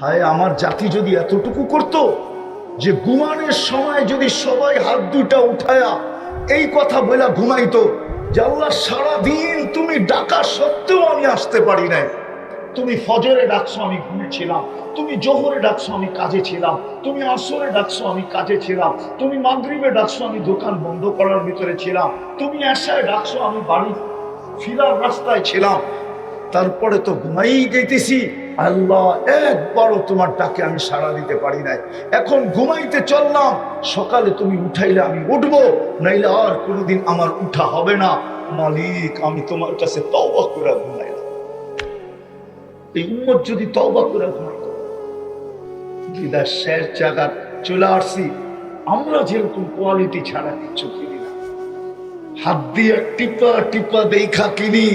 হায়, আমার জাতি যদি এতটুকু করত যে ঘুমানোর সময় যদি সবাই হাত দুটা উঠায়া এই কথা বলে ঘুমাইতো যে আল্লাহ, সারাদিন তুমি ডাকা সত্ত্বেও আমি আসতে পারি নাই। তুমি ফজরে ডাকছো, আমি ঘুমেছিলাম তুমি জোহরে ডাকছো, আমি কাজে ছিলাম। তুমি আসরে ডাকছো, আমি কাজে ছিলাম। তুমি মাগরিবে ডাকছো, আমি দোকান বন্ধ করার ভিতরে ছিলাম। তুমি আশায় ডাকছো, আমি বাড়ি ফিরার রাস্তায় ছিলাম। তারপরে তো ঘুমাই গেতেছি আল্লাহ একবারও তোমার ডাকে আমি সাড়া দিতে পারি নাই। এখন ঘুমাইতে চললাম, সকালে তুমি উঠাইলে আমি উঠবো, নাইলে আর কোনোদিন আমার উঠা হবে না। মালিক, আমি তোমার কাছে তওবা করে ঘুমাইলাম। এই উম্মত যদি তওবা করে ঘুমাইতো বিদার শেষ জায়গা চলে আসছি। আমরা যেরকম কোয়ালিটি ছাড়া কিচ্ছু কিনি না। হাত দিয়ে টিপা টিপা দেখা কিনি,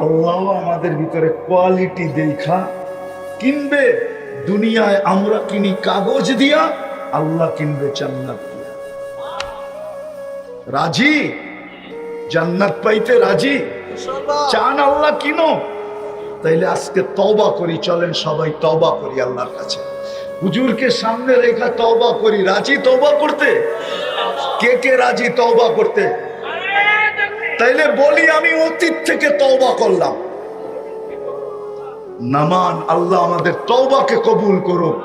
আল্লাহ আমাদের ভিতরে কোয়ালিটি দেখা কিনবে? দুনিয়ায় আমরা কিনি কাগজ দিয়া আল্লাহ কিনবে জান্নাত দিয়া। রাজি? জান্নাত পাইতে রাজি? চান আল্লাহ কিনো? তাইলে আজকে তওবা করি চলেন সবাই তওবা করি আল্লাহর কাছে। হুজুরকে সামনে রেখা তওবা করি। রাজি তওবা করতে? কে কে রাজি তওবা করতে? তাইলে বলি আমি অতীত থেকে তওবা করলাম। নামান, আল্লাহ আমাদের তওবাকে কবুল করো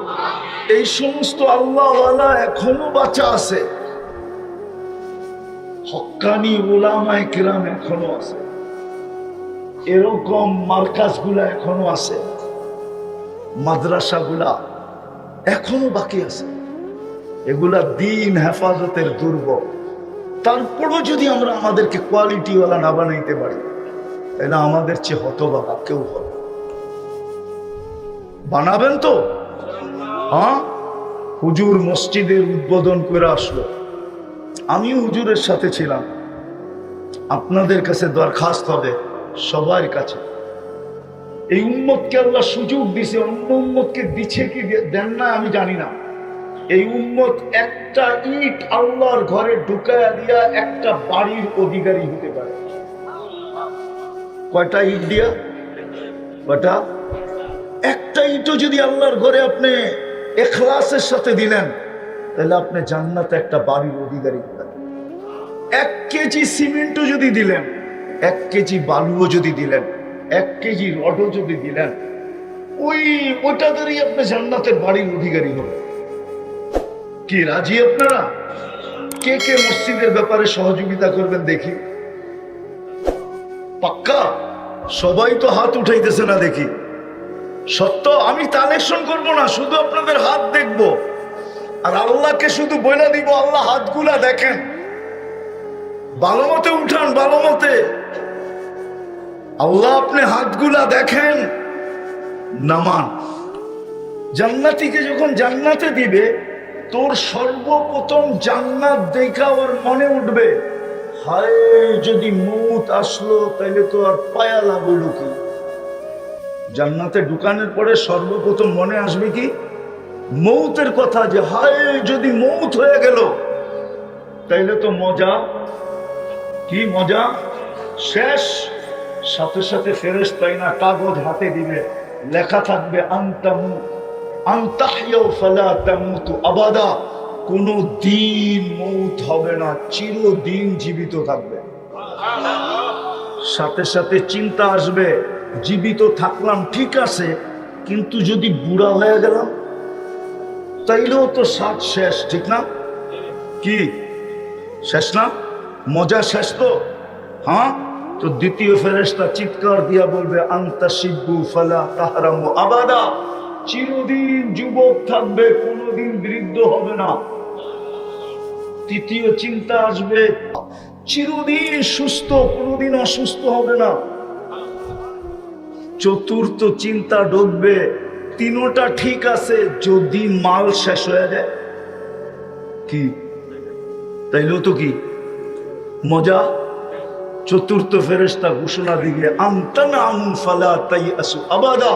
এই সমস্ত আল্লাহওয়ালা এখনও বাঁচা আছে। হক্কানি ওলামায় কিরাম এখনও আছে। এরকম মার্কাজগুলা এখনও আছে। মাদ্রাসা গুলা এখনও বাকি আছে। এগুলা দিন হেফাজতের দুর্গ তারপরও যদি আমরা আমাদেরকে কোয়ালিটিওয়ালা না বানাইতে পারি, তাহলে আমাদের চেয়ে হতবাবা কেউ হবে বানাবেন তো। হ্যাঁ? হুজুর মসজিদের উদ্বোধন করে আসলো। আমি হুজুরের সাথে ছিলাম। আপনাদের কাছে দরখাস্ত হবে সবার কাছে। এই উম্মতকে আল্লাহ সুযোগ দিছে, অন্য উম্মতকে দিছে কি দেন না আমি জানি না। এই উম্মত একটা ইট আল্লাহর ঘরে ঢুকায়া দিয়া একটা বাড়ির অধিকারী হতে পারে। কয়টা ইট দিয়া? কয়টা? একটা ইটও যদি আল্লাহর ঘরে আপনি এখলাসের সাথে দিলেন, তাহলে আপনি জান্নাতে একটা বাড়ির অধিকারী এক কেজি সিমেন্টও যদি দিলেন, এক কেজি বালুও যদি দিলেন, এক কেজি রডও যদি দিলেন, ওই ওটা ধরেই আপনি জান্নাতের বাড়ির অধিকারী হবেন কি রাজি আপনারা? কে কে মসজিদের ব্যাপারে সহযোগিতা করবেন দেখি। পাক্কা? সবাই তো হাত উঠাইতেছে না দেখি। সত্য? আমি কালেকশন করব না, শুধু আপনাদের হাত দেখব। আর আল্লাহকে শুধু বলে দিব, আল্লাহ হাতগুলা দেখেন। ভালো মতে উঠান, ভালো মতে। আল্লাহ আপনি হাতগুলা দেখেন, নামান। জান্নাতিকে যখন জান্নাতে দিবে, তোর সর্বপ্রথম জান্নাত দেখা ওর মনে উঠবে। হায়, যদি মুত আসলো তাহলে তো আর পায়া লাগল জান্নাতে ঢুকানোর পরে সর্বপ্রথম মনে আসবে কি? মৌতের কথা যে, হায়, যদি মৌত হয়ে গেল, তাইলে তো মজা। কি মজা? শেষ। সাথে সাথে ফেরেস তাই না কাগজ হাতে দিবে, লেখা থাকবে আবাদা। কোনো দিন মৌত হবে না, চিরদিন জীবিত থাকবে। সাথে সাথে চিন্তা আসবে জীবিত থাকলাম, ঠিক আছে, কিন্তু যদি বুড়া হয়ে গেলাম, তাইলেও তো সাত শেষ, ঠিক না? কি? শেষ না? মজা শেষ তো? হ্যাঁ? তো দ্বিতীয় ফেরেস্তা চিৎকার দিয়া বলবে, আন্তা শিব্বু ফালা তাহারামু আবাদা। চিরদিন যুবক থাকবে, কোনোদিন বৃদ্ধ হবে না। তৃতীয় চিন্তা আসবে, চিরদিন সুস্থ, কোনোদিন অসুস্থ হবে না। চতুর্থ চিন্তা ঢুকবে, তিনোটা ঠিক আছে, যদি মাল শেষ হয়ে যায়। কি? তাইলেও তো কি? মজা? চতুর্থ ফেরেস্তা ঘোষণা দিবে আন্তানা ফালা তাই আসু আবাদা।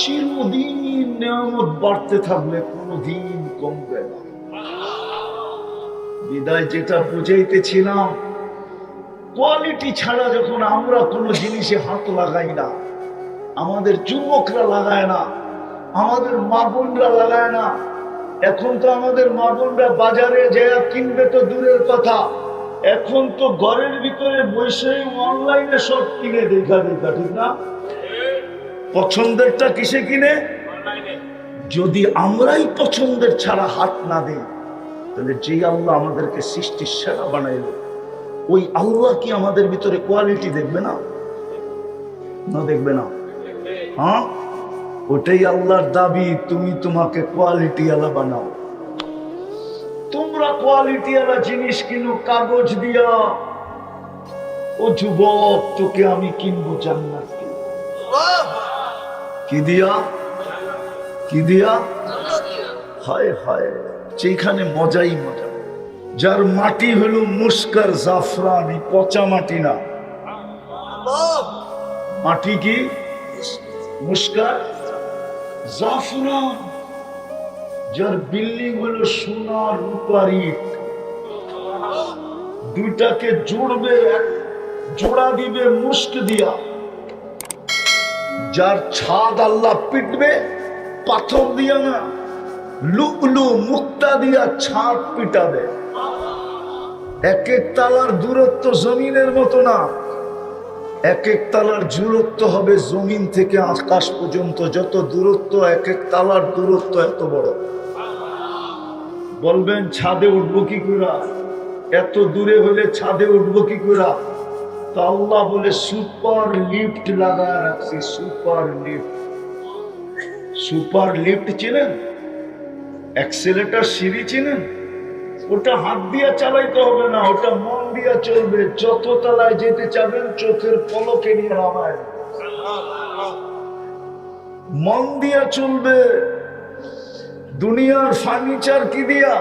চিরদিন নিয়ামত বাড়তে থাকবে কোনোদিন কমবে না। বিদায় যেটা বুঝাইতেছিলাম, কোয়ালিটি ছাড়া যখন আমরা কোনো জিনিসে হাত লাগাই না আমাদের যুবকরা লাগায় না আমাদের মা বোনরা লাগায় না। এখন তো আমাদের মা বোনরা বাজারে যায় কিনবে তো দূরের কথা। এখন তো ঘরের ভিতরে বসে অনলাইনে সব কিনে দেখা দেখা ঠিক না? পছন্দেরটা কিসে কিনে? যদি আমরাই পছন্দের ছাড়া হাত না দিই তাহলে যেই আল্লাহ আমাদেরকে সৃষ্টির সেরা বানাইল ওই আল্লাহ কি আমাদের ভিতরে কোয়ালিটি দেখবে না? না দেখবে না। হ্যাঁ? ওটাই আল্লাহর দাবি, তুমি তোমাকে কোয়ালিটি আলা বানাও। তোমরা কোয়ালিটি আলা জিনিস কিনো কাগজ দিয়া। ও যুবক, তোকে আমি কিনবো জান্নাত কি দিয়া? কি দিয়া? হায় হায়, যেখানে মজাই মজা। যার মাটি হলো মুস্কার জাফরান, পচা মাটি না। মাটি কি? মুস্কার জাফরান যার বিল্ডিং হলো সোনা রূপার ইট দুইটাকে জুড়বে জোড়া দিবে, মুস্ক দিয়া। যার ছাদ আল্লাহ পিটবে, পাথর দিয়া না লুকলু মুক্তা দিয়া ছাদ পিটাবে। এক এক তালার দূরত্ব জমিনের মতো না। এক এক তালার দূরত্ব হবে জমিন থেকে আকাশ পর্যন্ত। যত দূরত্ব এক এক তালার দূরত্ব এত বড়। বলবেন, ছাদে উঠবো কি করে? এত দূরে হলে ছাদে উঠবো কি করে? তো আল্লাহ বলে, সুপার লিফট লাগা রাখছি, সুপার লিফট। সুপার লিফট চেনেন? অ্যাক্সেলেটার সিঁড়ি চেনেন? ওটা হাত দিয়ে চালাইতে হবে না, ওটা মন দিয়া চলবে যত তলায় যেতে চাবেন চোখের পলকে নিয়ে নামায় মন দিয়া চলবে, দুনিয়ার ফার্নিচার কি দিয়া?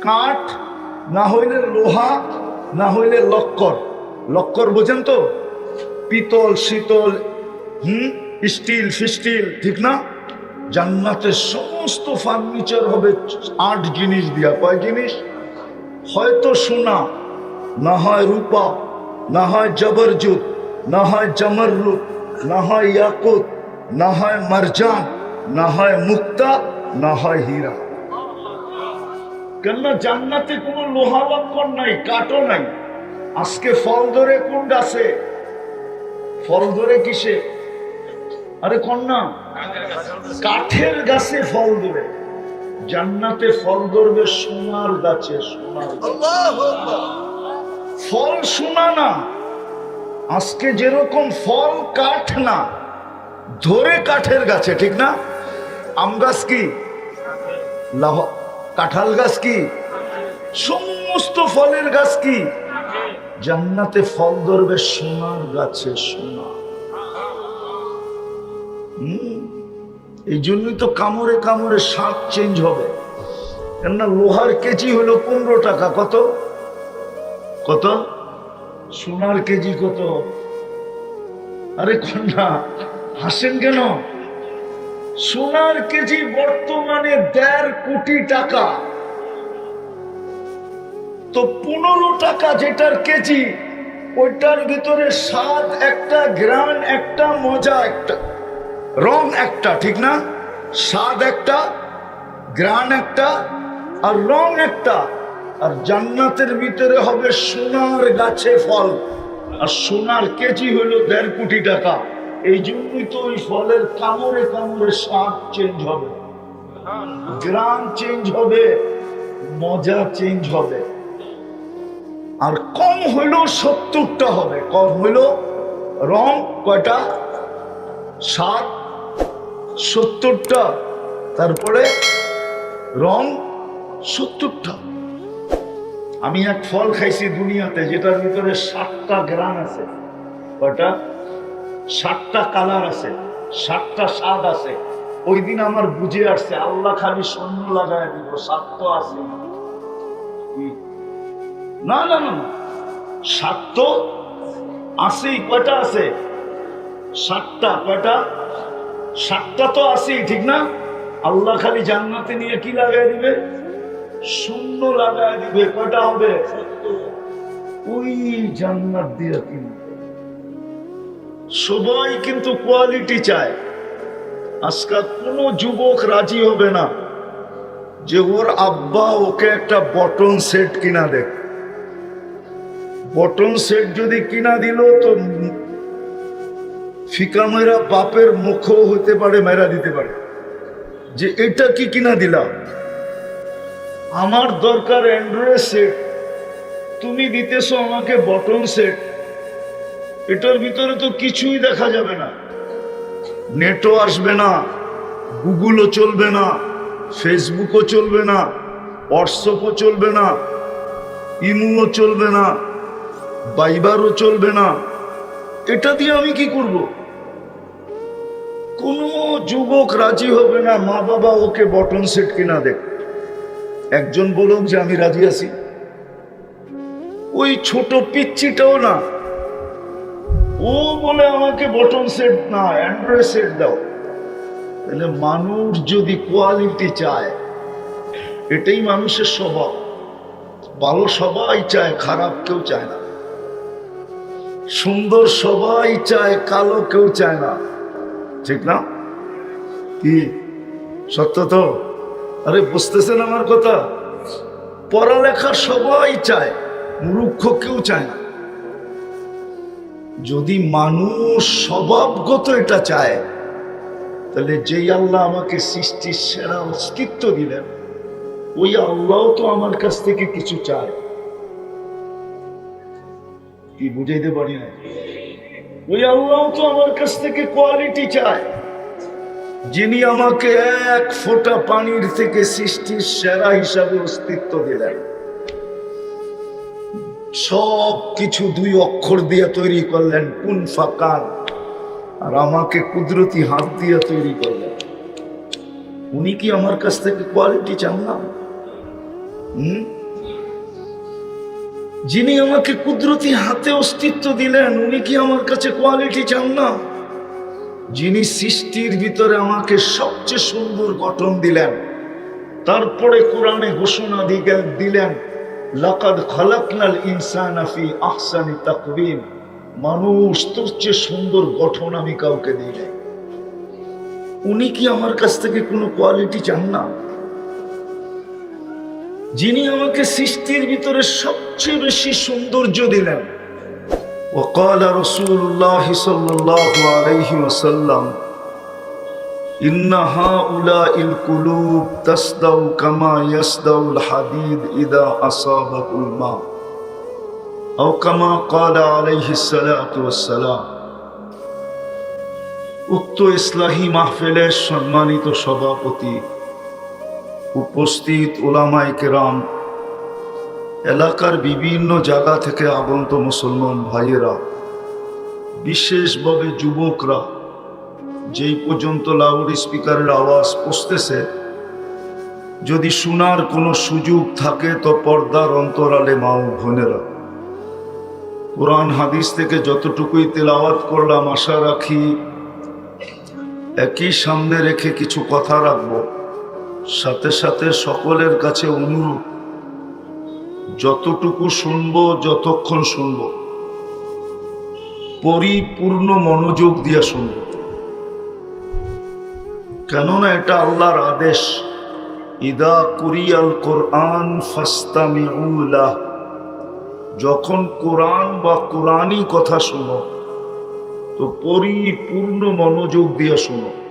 কাঠ, না হইলে লোহা, না হইলে লক্কর। লক্কর বোঝেন তো? পিতল, শীতল, হুম? স্টিল, ফিস্টিল, ঠিক না? জান্নাতের সমস্ত ফার্নিচার হবে আট জিনিস দিয়া। কয় জিনিস? হয়তো সোনা না হয় রূপা, না হয় জবরজুত, না হয় জমররুত না হয় ইয়াকুত, না হয় মারজান, না হয় মুক্তা, না হয় হীরা। কেননা জান্নাতে কোনো লোহা লক্ষণ নাই, কাঠও নাই। আজকে ফল ধরে কোন গাছে ফল ধরে কিসে? আরে কন্যা, কাঠের গাছে ফল ধরে। জান্নাতে ফল ধরবে সোনার গাছে সোনার ফল সোনা না আজকে যেরকম ফল কাঠ না ধরে কাঠের গাছে ঠিক না? আম গাছ কি? কাঁঠাল গাছ কি? সমস্ত ফলের গাছ কি? জান্নাতে ফল ধরবে সোনার গাছে সোনা। হুম, এই জন্যই তো কামড়ে কামড়ে স্বাদ চেঞ্জ হবে। কেননা লোহার কেজি হলো পনেরো টাকা, কত? কত? সোনার কেজি কত? আরে কন্যা, হাসেন কেন? সোনার কেজি বর্তমানে দেড় কোটি টাকা। তো পনেরো টাকা যেটার কেজি, ওইটার ভিতরে স্বাদ একটা গ্রান একটা, মজা একটা। রং একটা, ঠিক না? স্বাদ একটা গ্রান একটা, আর রং একটা, আর জান্নাতের ভিতরে হবে সোনার গাছে ফল। আর সোনার কেজি হলো দেড় কোটি টাকা। এই জন্যই তো ওই ফলের কামড়ে কামড়ে স্বাদ চেঞ্জ হবে। গ্রাম চেঞ্জ হবে, মজা চেঞ্জ হবে। আর কম হইলেও সত্তরটা হবে। কম হইল রং কয়টা? সাত সত্তরটা, তারপরে রং সত্তরটা। আমি এক ফল খাইছি দুনিয়াতে, যেটার ভিতরে সাতটা গ্রাম আছে। কয়টা? সাতটা কালার আছে সাতটা স্বাদ আছে। ওই দিন আমার বুঝে আসছে, আল্লাহ খালি সৈন্য লাগায় দিব, স্বাদ তো আছে? না না না তো আছেই, কয়টা আছে? সাতটা কয়টা? সাতটা তো আছেই, ঠিক না? আল্লাহ খালি জান্নাতে নিয়ে কি লাগাই দিবে? শূন্য লাগাই দিবে। কয়টা হবে? ওই জান্নাত দিয়ে কিনবে সবাই কিন্তু কোয়ালিটি চায়। আজকাল কোনো যুবক রাজি হবে না যে ওর আব্বা ওকে একটা বটন সেট কিনা দেখ। বটন সেট যদি কিনা দিল তো ফিকা মেরা বাপের মুখও হতে পারে মেরা দিতে পারে। যে এটা কি কিনা দিলাম আমার দরকার অ্যান্ড্রয়েড সেট। তুমি দিতেছো আমাকে বটন সেট। এটার ভিতরে তো কিছুই দেখা যাবে না। নেটও আসবে না, গুগলও চলবে না, ফেসবুকও চলবে না, হোয়াটসঅ্যাপও চলবে না, ইমুও চলবে না, বাইবারও চলবে না। এটা দিয়ে আমি কি করব? কোনো যুবক রাজি হবে না মা বাবা ওকে বটন সেট কিনা দেখ একজন বলুক যে, আমি রাজি আছি। ওই ছোট পিচ্ছিটাও না। ও বলে, আমাকে বটন সেট না অ্যান্ড্রয়েড সেট দাও। তাহলে মানুষ যদি কোয়ালিটি চায়, এটাই মানুষের স্বভাব। ভালো সবাই চায়, খারাপ কেউ চায় না। সুন্দর সবাই চায়, কালো কেউ চায় না। ঠিক না? কি? সত্য তো? আরে, বুঝতেছেন আমার কথা? পড়ালেখা সবাই চায়, মূর্খ কেউ চায় না। যদি মানুষ স্বভাবগত এটা চায়, তাহলে যেই আল্লাহ আমাকে সৃষ্টির সেরা অস্তিত্ব দিলেন, ওই আল্লাহ তো আমার কাছ থেকে কিছু চায়। কি বুঝাইতে পারি না ওই আল্লাহ তো আমার কাছ থেকে কোয়ালিটি চায়। যিনি আমাকে এক ফোঁটা পানির থেকে সৃষ্টির সেরা হিসাবে অস্তিত্ব দিলেন। সব কিছু দুই অক্ষর দিয়ে তৈরি করলেন কুন ফাকান আর আমাকে কুদরতি হাত দিয়ে তৈরি করলেন। উনি কি আমার কাছ থেকে কোয়ালিটি চান না? হুম? যিনি আমাকে কুদরতি হাতে অস্তিত্ব দিলেন, উনি কি আমার কাছে কোয়ালিটি চান না? যিনি সৃষ্টির ভিতরে আমাকে সবচেয়ে সুন্দর গঠন দিলেন, তারপরে কোরআনে ঘোষণা দিলেন, লাকাদ খালাকনাল ইনসানা ফি আহসানি তাকওয়িম মানুষ তোর চেয়ে সুন্দর গঠন আমি কাউকে দিই উনি কি আমার কাছ থেকে কোনো কোয়ালিটি চান না? যিনি আমাকে সৃষ্টির ভিতরে সবচেয়ে বেশি সৌন্দর্য দিলেন وقال رسول الله صلى الله عليه وسلم إن هؤلاء القلوب تصدع كما يصدع الحديد إذا أصابه الماء أو كما قال عليه الصلاة والسلام উক্ত ইসলাহী মাহফিলের সম্মানিত সভাপতি উপস্থিত ওলামাই কেরাম, এলাকার বিভিন্ন জায়গা থেকে আগন্ত মুসলমান ভাইয়েরা, বিশেষভাবে যুবকরা, যেই পর্যন্ত লাউড স্পিকারের আওয়াজ পৌঁছতেছে, যদি শোনার কোনো সুযোগ থাকে তো পর্দার অন্তরালে মা বোনেরা। কোরআন হাদিস থেকে যতটুকুই তেলাওয়াত করলাম, আশা রাখি একই সামনে রেখে কিছু কথা রাখব। সাথে সাথে সকলের কাছে অনুরোধ, যতটুকু শুনব, যতক্ষণ শুনব। পরিপূর্ণ মনোযোগ দিয়ে শুনব। কেননা এটা আল্লাহর আদেশ, ইদা কুরিয়াল কোরআন ফাস্তামিউলাহ যখন কোরআন বা কোরআনই কথা শুনো, তো পরিপূর্ণ মনোযোগ দিয়ে শুনো।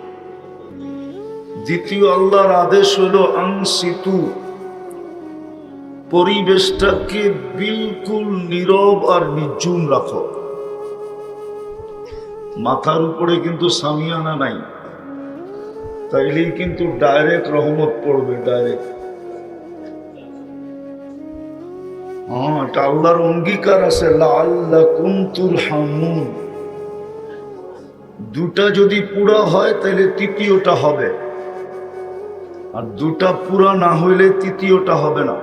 দ্বিতীয় আল্লাহর আদেশ হলো আংসিতু পরিবেশটাকে বিলকুল নীরব আর নির্জুম রাখো। মাথার উপরে কিন্তু সামিয়ানা নাই। তাইলেই কিন্তু ডাইরেক্ট রহমত পড়বে, ডাইরেক্ট। হ্যাঁ আল্লাহর অঙ্গীকার আছে আল্লাহ কুন্তুর হামুন দুটা যদি পুরা হয় তাহলে তৃতীয়টা হবে। আর দুটা পুরা না হইলে তৃতীয়টা হবে না।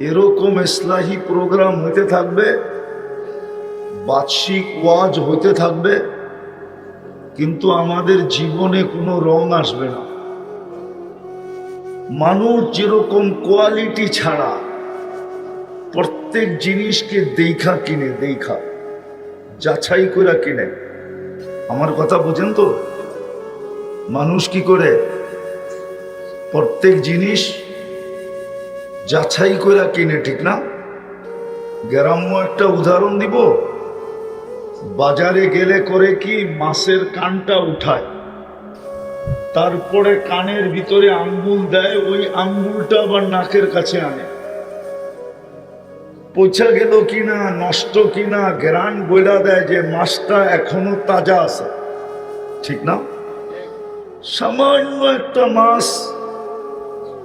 এরকম ইসলাহি প্রোগ্রাম হইতে থাকবে বার্ষিক ওয়াজ হইতে থাকবে, কিন্তু আমাদের জীবনে কোনো রং আসবে না। মানুষ যেরকম কোয়ালিটি ছাড়া প্রত্যেক জিনিসকে দেখা কিনে, দেখা, যাচাই করে কিনে। আমার কথা বোঝেন তো? মানুষ কি করে? প্রত্যেক জিনিস যাচাই করে কিনে, ঠিক না? গ্রাম্য একটা উদাহরণ দিব। বাজারে গেলে করে কি মাছের কানটা উঠায়? তারপরে কানের ভিতরে আঙ্গুল দেয়, ওই আঙ্গুলটা আবার নাকের কাছে আনে। পচা গেল কিনা, নষ্ট কিনা, গ্রান বইলা দেয় যে মাছটা এখনও তাজা আছে, ঠিক না? সামান্য একটা মাছ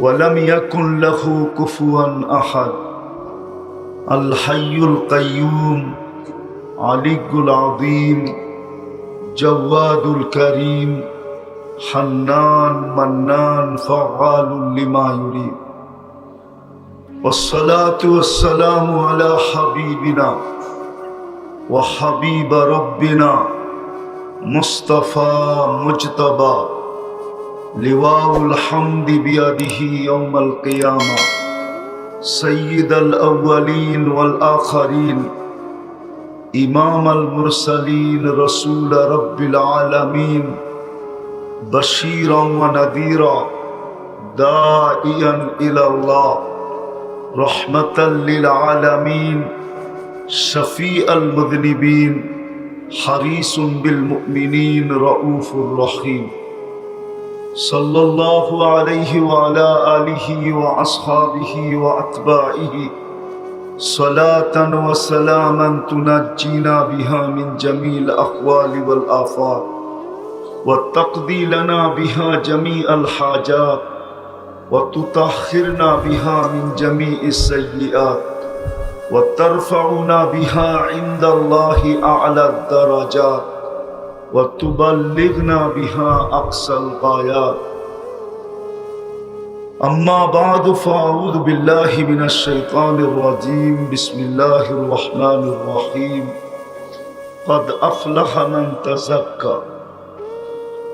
ولم يكن له كفوا أحد الحي القيوم علي العظيم جواد الكريم حنان منان فعال لما يريد والصلاة والسلام على حبيبنا وحبيب ربنا مصطفى مجتبى لواء الحمد بيده يوم القيامة سيد الأولين والآخرين إمام المرسلين رسول رب العالمين بشيرا ونذيرا داعيا إلى الله رحمة للعالمين شفيع المذنبين حريص بالمؤمنين رؤوف رحيم صلى الله عليه وعلى آله وأصحابه وأتباعه صلاة وسلاما تنجينا بها من جميع الأقوال والآفات وتقضي لنا بها جميع الحاجات وتطهرنا بها من جميع السيئات وترفعنا بها عند الله أعلى الدرجات وتبلغنا بها أقصى الغايات. أما بعد فأعوذ بالله من الشيطان الرجيم. بسم الله الرحمن الرحيم. قد أفلح من تزكى.